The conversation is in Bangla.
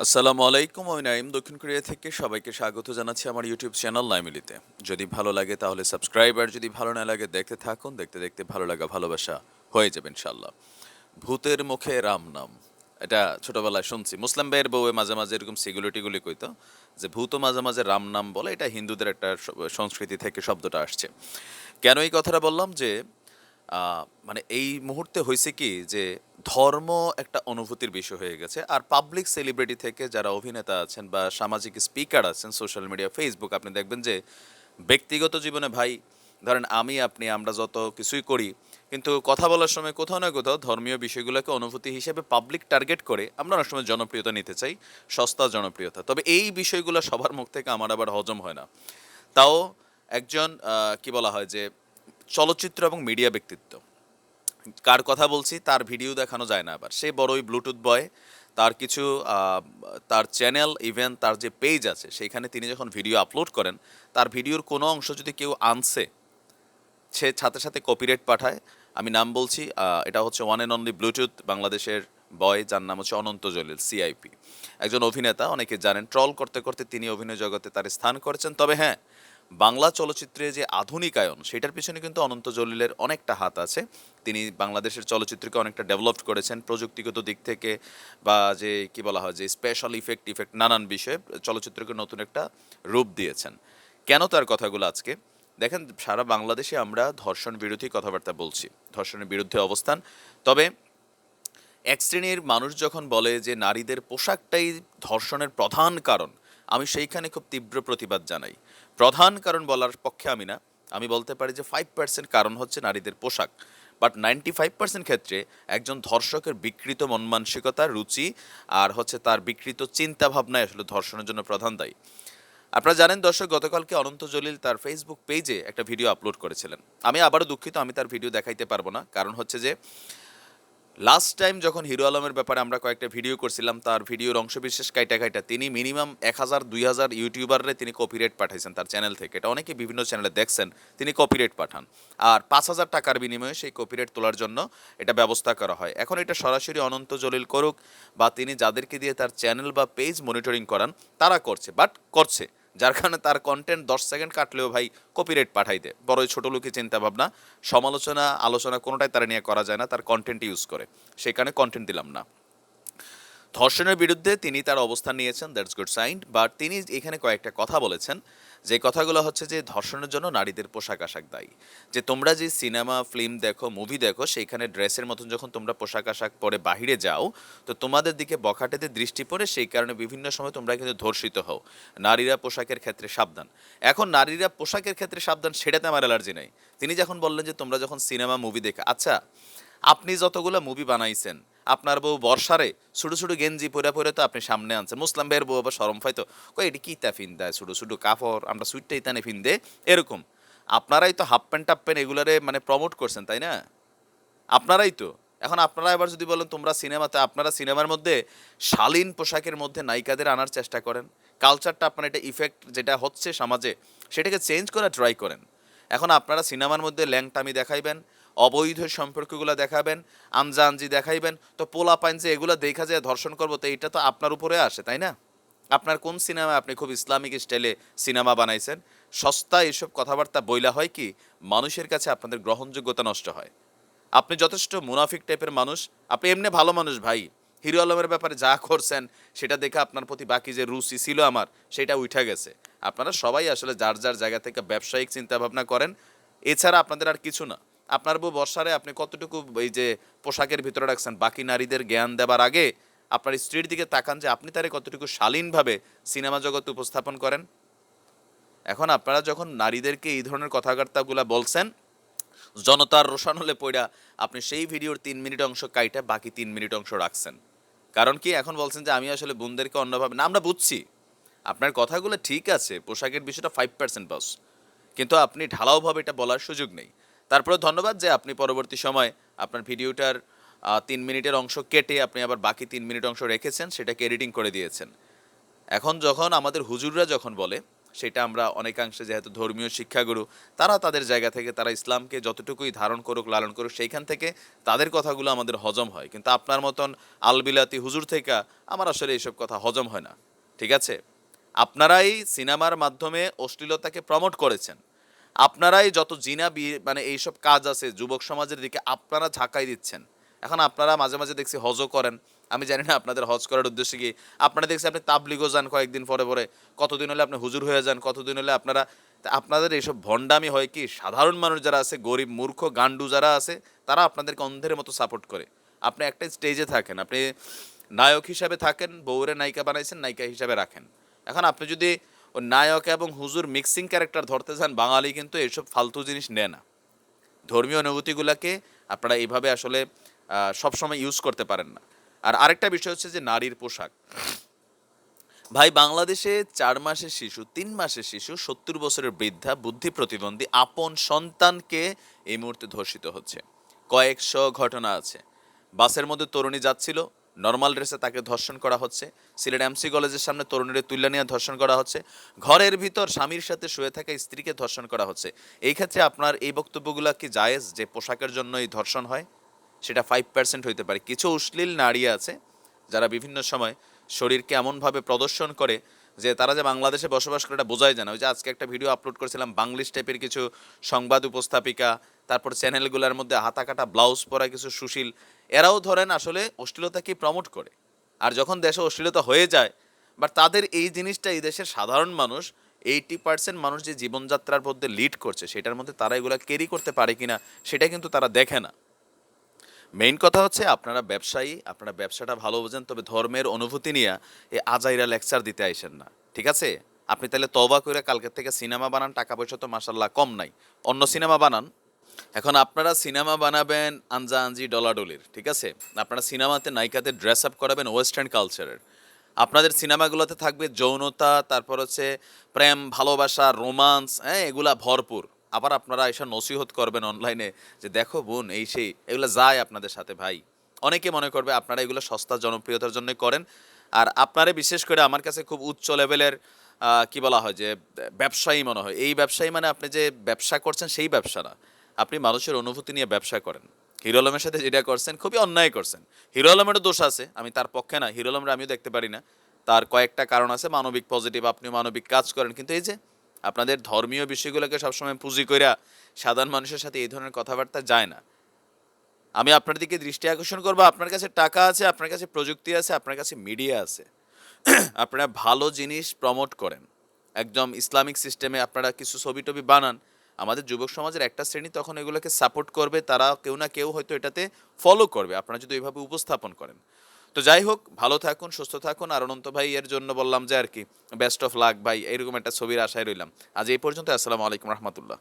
আসসালামু আলাইকুম, আমি নাইম দক্ষিণ কোরিয়া থেকে সবাইকে স্বাগত জানাচ্ছি আমার ইউটিউব চ্যানেল নাইমিলিতে যদি ভালো লাগে তাহলে সাবস্ক্রাইব, আর যদি ভালো না লাগে দেখতে থাকুন। দেখতে দেখতে ভালো লাগা, ভালোবাসা হয়ে যাবে ইনশাল্লাহ ভূতের মুখে রাম নাম। এটা ছোটবেলায় শুনছি। মুসলিম ভাইয়ের বউয়ে মাঝে মাঝে এরকম সিগুলিটিগুলি কইতো, যে ভূত মাঝে মাঝে রাম নাম বলে, এটা হিন্দুদের একটা সংস্কৃতি থেকে শব্দটা আসছে। কেন এই কথাটা বললাম যে মানে এই মুহূর্তে হয়েছে কি যে ধর্ম একটা অনুভূতির বিষয় হয়ে গেছে। আর পাবলিক সেলিব্রিটি থেকে যারা অভিনেতা আছেন বা সামাজিক স্পিকার আছেন সোশ্যাল মিডিয়া ফেসবুক আপনি দেখবেন যে ব্যক্তিগত জীবনে, ভাই, ধরেন আমি, আপনি, আমরা যত কিছুই করি, কিন্তু কথা বলার সময় কোথাও না কোথাও ধর্মীয় বিষয়গুলোকে অনুভূতি হিসেবে পাবলিক টার্গেট করে আমরা অনেক সময় জনপ্রিয়তা নিতে চাই, সস্তা জনপ্রিয়তা। তবে এই বিষয়গুলো সবার মুখ থেকে আমার আবার হজম হয় না। তাও একজন কি বলা হয় যে চলচ্চিত্র এবং মিডিয়া ব্যক্তিত্ব। কার কথা বলছি তার ভিডিও দেখানো যায় না আবার। সে বড়ই ব্লুটুথ বয়, তার কিছু তার চ্যানেল, ইভেন তার যে পেজ আছে, সেইখানে তিনি যখন ভিডিও আপলোড করেন, তার ভিডিওর কোনো অংশ যদি কেউ আনছে, সে সাথে সাথে কপিরাইট পাঠায়। আমি নাম বলছি এটা হচ্ছে ওয়ান অ্যান্ড অনলি ব্লুটুথ বাংলাদেশের বয়, যার নাম হচ্ছে অনন্ত জলিল সিআইপি একজন অভিনেতা, অনেকে জানেন ট্রল করতে করতে তিনি অভিনয় জগতে তার স্থান করেছেন। তবে হ্যাঁ বাংলা চলচ্চিত্রে যে আধুনিকায়ন, সেটার পিছনে কিন্তু অনন্ত জলিলের অনেকটা হাত আছে। তিনি বাংলাদেশের চলচ্চিত্রকে অনেকটা ডেভেলপড করেছেন প্রযুক্তিগত দিক থেকে বা যে, কি বলা হয়, যে স্পেশাল ইফেক্ট ইফেক্ট নানান বিষয়ে চলচ্চিত্রকে নতুন একটা রূপ দিয়েছেন। কেন তার কথাগুলো আজকে? দেখেন, সারা বাংলাদেশে আমরা ধর্ষণ বিরোধী কথাবার্তা বলছি, ধর্ষণের বিরুদ্ধে অবস্থান। তবে এক শ্রেণির মানুষ যখন বলে যে, নারীদের পোশাকটাই ধর্ষণের প্রধান কারণ আমি সেইখানে খুব তীব্র প্রতিবাদ জানাই। প্রধান কারণ বলার পক্ষে আমি না। আমি বলতে পারি যে ফাইভ পার্সেন্ট কারণ হচ্ছে নারীদের পোশাক। বাট নাইনটি ফাইভ পার্সেন্ট ক্ষেত্রে একজন ধর্ষকের বিকৃত মন মানসিকতা রুচি আর হচ্ছে তার বিকৃত চিন্তা ভাবনায় আসলে ধর্ষণের জন্য প্রধান দায়ী। আপনারা জানেন দর্শক, গতকালকে অনন্ত জলিল তার ফেসবুক পেজে একটা ভিডিও আপলোড করেছিলেন। আমি আবারও দুঃখিত, আমি তার ভিডিও দেখাইতে পারব না। কারণ হচ্ছে যে লাস্ট টাইম যখন হিরো আলমের ব্যাপারে আমরা কয়েকটা ভিডিও করছিলাম, তার ভিডিওর অংশ বিশেষ কাইটা কাইটা, তিনি মিনিমাম এক হাজার, দুই হাজার ইউটিউবাররে তিনি কপিরাইট পাঠাইছেন তার চ্যানেল থেকে। এটা অনেকে বিভিন্ন চ্যানেলে দেখছেন, তিনি কপিরাইট পাঠান। আর পাঁচ হাজার টাকার বিনিময়ে সেই কপিরাইট তোলার জন্য এটা ব্যবস্থা করা হয়। এখন এটা সরাসরি অনন্ত জলিল করুক বা তিনি যাদেরকে দিয়ে তার চ্যানেল বা পেজ মনিটরিং করান, তারা করছে বাট করছে। যার কারণে তার কন্টেন্ট দশ সেকেন্ড কাটলেও ভাই কপিরেট পাঠাই দেয়। বড়ই ছোটো লোকে চিন্তাভাবনা। সমালোচনা, আলোচনা কোনোটাই তারা নিয়ে করা যায় না, তার কন্টেন্ট ইউজ করে। সেখানে কন্টেন্ট দিলাম না। ধর্ষণের বিরুদ্ধে তিনি তার অবস্থান নিয়েছেন দ্যাটস গুড সাইন বাট তিনি এখানে কয়েকটা কথা বলেছেন। যে কথাগুলো হচ্ছে যে ধর্ষণের জন্য নারীদের পোশাক আশাক দায়ী। যে তোমরা যে সিনেমা ফিল্ম দেখো মুভি দেখো, সেইখানে ড্রেসের মতন যখন তোমরা পোশাক আশাক পরে বাহিরে যাও, তো তোমাদের দিকে বখাটেতে দৃষ্টি পড়ে, সেই কারণে বিভিন্ন সময় তোমরা কিন্তু ধর্ষিত হও। নারীরা পোশাকের ক্ষেত্রে সাবধান। এখন নারীরা পোশাকের ক্ষেত্রে সাবধান, সেটাতে আমার অ্যালার্জি নেই। তিনি যখন বললেন যে তোমরা যখন সিনেমা মুভি দেখে আচ্ছা আপনি যতগুলো মুভি বানাইছেন আপনার বউ বর্ষারে ছোটো ছোটো গেঞ্জি পরে পরে তো আপনি সামনে আনছেন। মুসলাম ভাইয়ের বউ আবার সরম ফাইতো কই, এটি কী তা ফিন দেয়? ছোটো ছোটো কাপড়, আমরা সুইটটাই তানে ফিন দে এরকম। আপনারাই তো হাফ প্যান্ট টাপ প্যান্ট এগুলারে মানে প্রমোট করছেন, তাই না? আপনারাই তো। এখন আপনারা এবার যদি বলেন তোমরা সিনেমাতে, আপনারা সিনেমার মধ্যে শালীন পোশাকের মধ্যে নায়িকাদের আনার চেষ্টা করেন। কালচারটা আপনার এটা ইফেক্ট যেটা হচ্ছে সমাজে, সেটাকে চেঞ্জ করার ট্রাই করেন। এখন আপনারা সিনেমার মধ্যে ল্যাংটামি দেখাইবেন। অবৈধ সম্পর্কগুলো দেখাবেন আমজা দেখাইবেন। তো পোলা পাইন যে এগুলো দেখা যায়, ধর্ষণ করব, তো এইটা তো আপনার উপরে আসে, তাই না? আপনার কোন সিনেমা আপনি খুব ইসলামিক স্টাইলে সিনেমা বানাইছেন? সস্তা এসব কথাবার্তা বইলা হয় কি, মানুষের কাছে আপনাদের গ্রহণযোগ্যতা নষ্ট হয়। আপনি যথেষ্ট মুনাফিক টাইপের মানুষ, আপনি এমনি ভালো মানুষ ভাই। হিরো আলমের ব্যাপারে যা করছেন, সেটা দেখে আপনার প্রতি বাকি যে রুচি ছিল আমার, সেটা উঠে গেছে। আপনারা সবাই আসলে যার যার জায়গা থেকে ব্যবসায়িক চিন্তা ভাবনা করেন, এছাড়া আপনাদের আর কিছু না। আপনার বউ বর্ষারে আপনি কতটুকু এই যে পোশাকের ভিতরে রাখছেন? বাকি নারীদের জ্ঞান দেবার আগে আপনার স্ত্রীর দিকে তাকান যে আপনি তারে কতটুকু শালীনভাবে সিনেমা জগতে উপস্থাপন করেন? এখন আপনারা যখন নারীদেরকে এই ধরনের কথাবার্তাগুলা বলছেন, জনতার রোশান হলে পড়া আপনি সেই ভিডিওর তিন মিনিট অংশ কাইটা বাকি তিন মিনিট অংশ রাখছেন। কারণ কি এখন বলছেন যে আমি আসলে বোনদেরকে অন্যভাবে না, আমরা বুঝছি। আপনার কথাগুলো ঠিক আছে, পোশাকের বিষয়টা ফাইভ পার্সেন্ট বস কিন্তু আপনি ঢালাওভাবে এটা বলার সুযোগ নেই। তারপরে ধন্যবাদ যে আপনি পরবর্তী সময় আপনার ভিডিওটার তিন মিনিটের অংশ কেটে আপনি আবার বাকি তিন মিনিট অংশ রেখেছেন, সেটাকে এডিটিং করে দিয়েছেন। এখন যখন আমাদের হুজুররা যখন বলে, সেটা আমরা অনেকাংশে যেহেতু ধর্মীয় শিক্ষাগুরু, তারা তাদের জায়গা থেকে, তারা ইসলামকে যতটুকুই ধারণ করুক, লালন করুক, সেইখান থেকে তাদের কথাগুলো আমাদের হজম হয়। কিন্তু আপনার মতন আলবিলাতি হুজুর থেকে আমার আসলে এইসব কথা হজম হয় না। ঠিক আছে? আপনারাই সিনেমার মাধ্যমে অশ্লীলতাকে প্রমোট করেছেন। আপনারাই যত জিনা মানে এইসব কাজ আছে যুবক সমাজের দিকে আপনারা ঝাঁকাই দিচ্ছেন। এখন আপনারা মাঝে মাঝে দেখছি হজও করেন। আমি জানি না আপনাদের হজ করার উদ্দেশ্যে কি। আপনারা দেখছি আপনি তাবলিগও যান কয়েকদিন পরে পরে। কতদিন হলে আপনি হুজুর হয়ে যান, কতদিন হলে আপনারা আপনাদের এইসব ভণ্ডামি হয় কি? সাধারণ মানুষ যারা আছে, গরিব, মূর্খ গান্ডু যারা আছে, তারা আপনাদেরকে অন্ধের মতো সাপোর্ট করে। আপনি একটা স্টেজে থাকেন, আপনি নায়ক হিসাবে থাকেন, বউরে নায়িকা বানাইছেন, নায়িকা হিসাবে রাখেন। এখন আপনি যদি ও নায়ক এবং হুজুর মিক্সিং ক্যারেক্টার ধরতে চান, বাঙালি কিন্তু এইসব ফালতু জিনিস নেয় না। ধর্মীয় অনুভূতিগুলোকে আপনারা এইভাবে আসলে সবসময় ইউজ করতে পারেন না। আর আরেকটা বিষয় হচ্ছে যে নারীর পোশাক। ভাই, বাংলাদেশে চার মাসের শিশু, তিন মাসের শিশু, সত্তর বছরের বৃদ্ধা বুদ্ধি প্রতিবন্ধী আপন সন্তানকে এই মুহূর্তে ধর্ষিত হচ্ছে। কয়েকশো ঘটনা আছে। বাসের মধ্যে তরুণী যাচ্ছিল নর্মাল ড্রেসে তাকে ধর্ষণ করা হচ্ছে। সিলেট এমসি কলেজের সামনে তরুণীরা তুল্লা নিয়ে ধর্ষণ করা হচ্ছে। ঘরের ভিতর স্বামীর সাথে শুয়ে থাকা স্ত্রীকে ধর্ষণ করা হচ্ছে। এই ক্ষেত্রে আপনার এই বক্তব্যগুলো কি জায়েজ যে পোশাকের জন্য এই ধর্ষণ হয়? সেটা ফাইভ পার্সেন্ট হইতে পারে। কিছু অশ্লীল নারী আছে যারা বিভিন্ন সময় শরীরকে এমনভাবে প্রদর্শন করে যে তারা যে বাংলাদেশে বসবাস করে, এটা বোঝাই যায় না। ওই যে আজকে একটা ভিডিও আপলোড করেছিলাম, বাংলিশ টাইপের কিছু সংবাদ উপস্থাপিকা, তারপর চ্যানেলগুলোর মধ্যে হাতা কাটা ব্লাউজ পরা কিছু সুশীল, এরাও ধরেন আসলে অশ্লীলতাকে প্রমোট করে। আর যখন দেশে অশ্লীলতা হয়ে যায় বাট তাদের এই জিনিসটা এই দেশের সাধারণ মানুষ এইটি পার্সেন্ট মানুষ যে জীবনযাত্রার মধ্যে লিড করছে, সেটার মধ্যে তারা এগুলো ক্যারি করতে পারে কিনা, সেটা কিন্তু তারা দেখে না। মেইন কথা হচ্ছে আপনারা ব্যবসায়ী, আপনারা ব্যবসাটা ভালো বোঝেন, তবে ধর্মের অনুভূতি নিয়ে এই আজাইরা লেকচার দিতে আইসেন না, ঠিক আছে? আপনি তাহলে তবা করে কালকের থেকে সিনেমা বানান, টাকা পয়সা তো মাসাল্লাহ কম নাই, অন্য সিনেমা বানান। এখন আপনারা সিনেমা বানাবেন আনজা আনজি ডলাডলির, ঠিক আছে? আপনারা সিনেমাতে নায়িকাদের ড্রেস আপ করাবেন ওয়েস্টার্ন কালচারের আপনাদের সিনেমাগুলোতে থাকবে যৌনতা, তারপর হচ্ছে প্রেম, ভালোবাসা রোমান্স হ্যাঁ এগুলা ভরপুর। আবার আপনারা এসব নসিহত করবেন অনলাইনে যে দেখো বোন, এই সেই, এগুলো যায় আপনাদের সাথে ভাই। অনেকে মনে করবে আপনারা এগুলো সস্তা জনপ্রিয়তার জন্যই করেন। আর আপনারা বিশেষ করে আমার কাছে খুব উচ্চ লেভেলের কি বলা হয় যে, ব্যবসায়ী মনে হয়। এই ব্যবসায়ী মানে আপনি যে ব্যবসা করছেন সেই ব্যবসা না। আপনি মানুষের অনুভূতি নিয়ে ব্যবসা করেন। হিরো আলমের সাথে যেটা করছেন খুবই অন্যায় করছেন। হিরো আলমেরও দোষ আছে, আমি তার পক্ষে না, হিরো আলমের আমিও দেখতে পারি না। তার কয়েকটা কারণ আছে, মানবিক পজিটিভ আপনিও মানবিক কাজ করেন। কিন্তু এই যে আপনাদের ধর্মীয় বিষয়গুলোকে সবসময় পুঁজি কইরা সাধারণ মানুষের সাথে এই ধরনের কথাবার্তা যায় না। আমি আপনার দিকে দৃষ্টি আকর্ষণ করব, আপনার কাছে টাকা আছে, আপনার কাছে প্রযুক্তি আছে, আপনার কাছে মিডিয়া আছে। আপনারা ভালো জিনিস প্রমোট করেন। একদম ইসলামিক সিস্টেমে আপনারা কিছু ছবি টবি বানান, আমাদের যুবক সমাজের একটা শ্রেণি তখন এগুলোকে সাপোর্ট করবে, তারা কেউ না কেউ হয়তো এটাতে ফলো করবে, আপনারা যদি ওইভাবে উপস্থাপন করেন। তো যাই হোক, ভালো থাকুন, সুস্থ থাকুন। আর অনন্ত ভাই এর জন্য বললাম যে আর কি বেস্ট অফ লাক ভাই এরকম একটা ছবির আশায় রইলাম। আজ এই পর্যন্ত, আসসালামু আলাইকুম রহমতুল্লাহ।